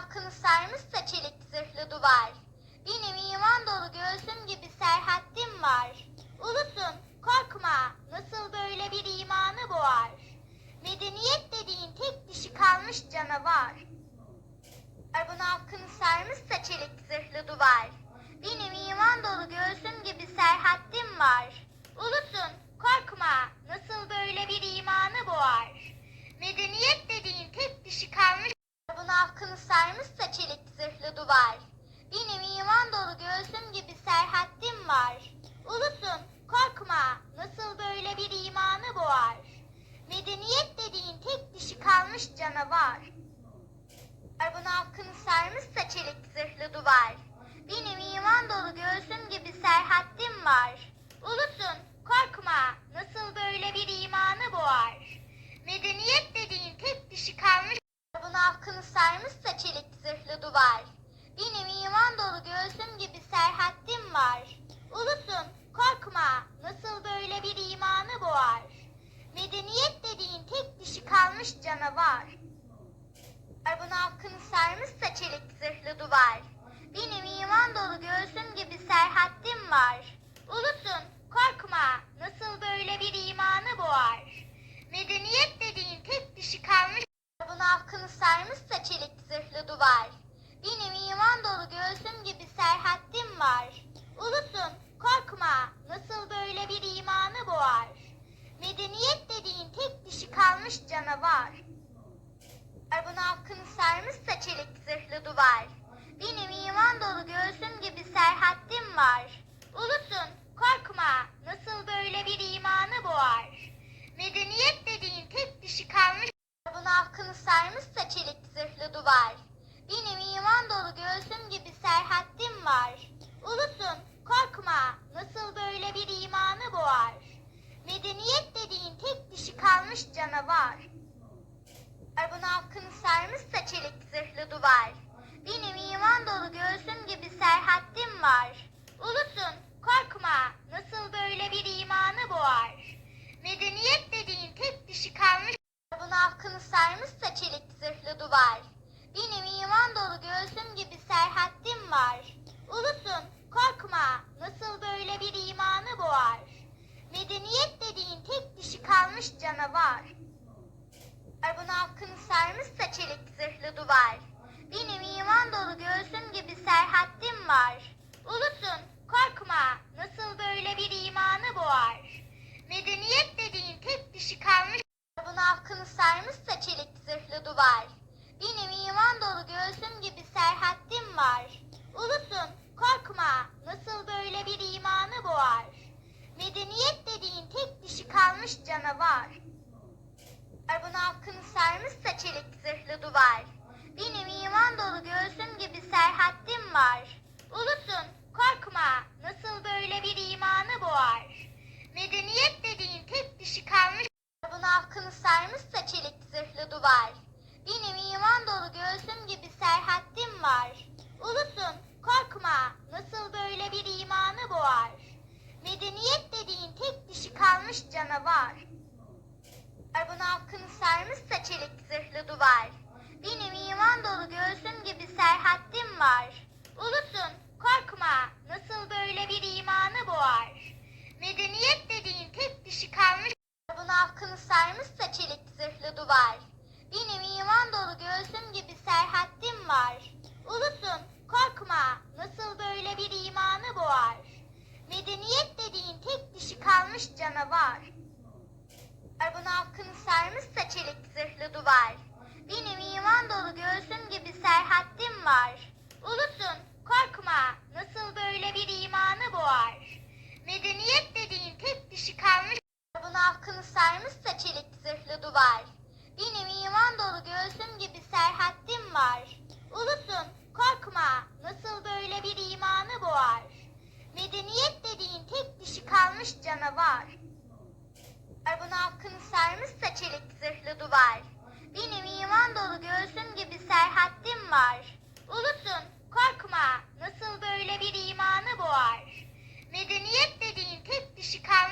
afkını sarmışsa çelik zırhlı duvar. Benim iman dolu göğsüm gibi serhattim var. Ulusun korkma nasıl böyle bir imanı boğar. Medeniyet dediğin tek dişi kalmış canavar. Arabın afkını sarmışsa çelik zırhlı duvar. Benim iman dolu göğsüm gibi serhattim var. Ulusun korkma nasıl böyle bir imanı boğar. Medeniyet dediğin tek dişi kalmış Arabın afkını sarmışsa çelik zırhlı duvar. Benim iman dolu göğsüm gibi serhattim var. Ulusun korkma nasıl böyle bir imanı boğar. Medeniyet dediğin tek dişi kalmış canavar. Arabın halkını sarmışsa çelik zırhlı duvar. Benim iman dolu göğsüm gibi serhattim var. Ulusun korkma nasıl böyle bir imanı boğar. Medeniyet dediğin tek dişi kalmış Arabın halkını sarmışsa çelik zırhlı duvar. Benim iman dolu göğsüm gibi serhattim var. Ulusun korkma nasıl böyle bir imanı boğar. Medeniyet dediğin tek dişi kalmış canavar. Arabın halkını sarmışsa çelik zırhlı duvar. Benim iman dolu göğsüm gibi serhattim var. Ulusun korkma nasıl böyle bir imanı boğar. Medeniyet dediğin tek dişi kalmış Arabın halkını sarmışsa çelik zırhlı duvar. Benim iman dolu göğsüm gibi serhattim var. Ulusun korkma nasıl böyle bir imanı boğar. Medeniyet dediğin tek dişi kalmış canavar. Arabın halkını sarmışsa çelik zırhlı duvar. Benim iman dolu göğsüm gibi serhattim var. Ulusun korkma nasıl böyle bir imanı boğar. Medeniyet dediğin tek dişi kalmış Arabın halkını sarmışsa çelik zırhlı duvar. Benim iman dolu göğsüm gibi serhattim var. Ulusun korkma nasıl böyle bir imanı boğar. Medeniyet dediğin tek dişi kalmış canavar. Arabın halkını sarmışsa çelik zırhlı duvar. Benim iman dolu göğsüm gibi serhattim var. Ulusun korkma nasıl böyle bir imanı boğar. Medeniyet dediğin tek dişi kalmış Arabın halkını sarmışsa çelik zırhlı duvar. Benim iman dolu göğsüm gibi serhattim var. Ulusun korkma nasıl böyle bir imanı boğar. Medeniyet dediğin tek dişi kalmış canavar. Arabın halkını sarmışsa çelik zırhlı duvar. Benim iman dolu göğsüm gibi serhattim var. Ulusun korkma nasıl böyle bir imanı boğar. Medeniyet dediğin tek dişi kalmış Arabın halkını sarmışsa çelik zırhlı duvar. Dolu göğsüm gibi serhattim var. Ulusun korkma nasıl böyle bir imanı boğar. Medeniyet dediğin tek dişi kalmış canavar. Arabın halkını sarmışsa çelik zırhlı duvar. Benim iman dolu göğsüm gibi serhattim var. Ulusun korkma nasıl böyle bir imanı boğar. Medeniyet dediğin tek dişi kalmış Arabın halkını sarmışsa çelik zırhlı duvar. Benim iman dolu göğsüm gibi serhattim var. Ulusun korkma nasıl böyle bir imanı boğar. Medeniyet dediğin tek dişi kalmış canavar. Arabın halkını sarmışsa çelik zırhlı duvar. Benim iman dolu göğsüm gibi serhattim var. Ulusun korkma nasıl böyle bir imanı boğar. Medeniyet dediğin tek dişi kalmış Arabın halkını sarmışsa çelik zırhlı duvar. Benim iman dolu göğsüm gibi serhattim var. Ulusun korkma nasıl böyle bir imanı boğar. Medeniyet dediğin tek dişi kalmış canavar. Arabın halkını sarmışsa çelik zırhlı duvar. Benim iman dolu göğsüm gibi serhattim var. Ulusun korkma nasıl böyle bir imanı boğar. Medeniyet dediğin tek dişi kalmış Arabın halkını sarmışsa çelik zırhlı duvar. Benim iman dolu göğsüm gibi serhattim var. Ulusun korkma nasıl böyle bir imanı boğar. Medeniyet dediğin tek dişi kalmış canavar. Arabın halkını sarmışsa çelik zırhlı duvar. Benim iman dolu göğsüm gibi serhattim var. Ulusun korkma nasıl böyle bir imanı boğar. Medeniyet dediğin tek dişi kalmış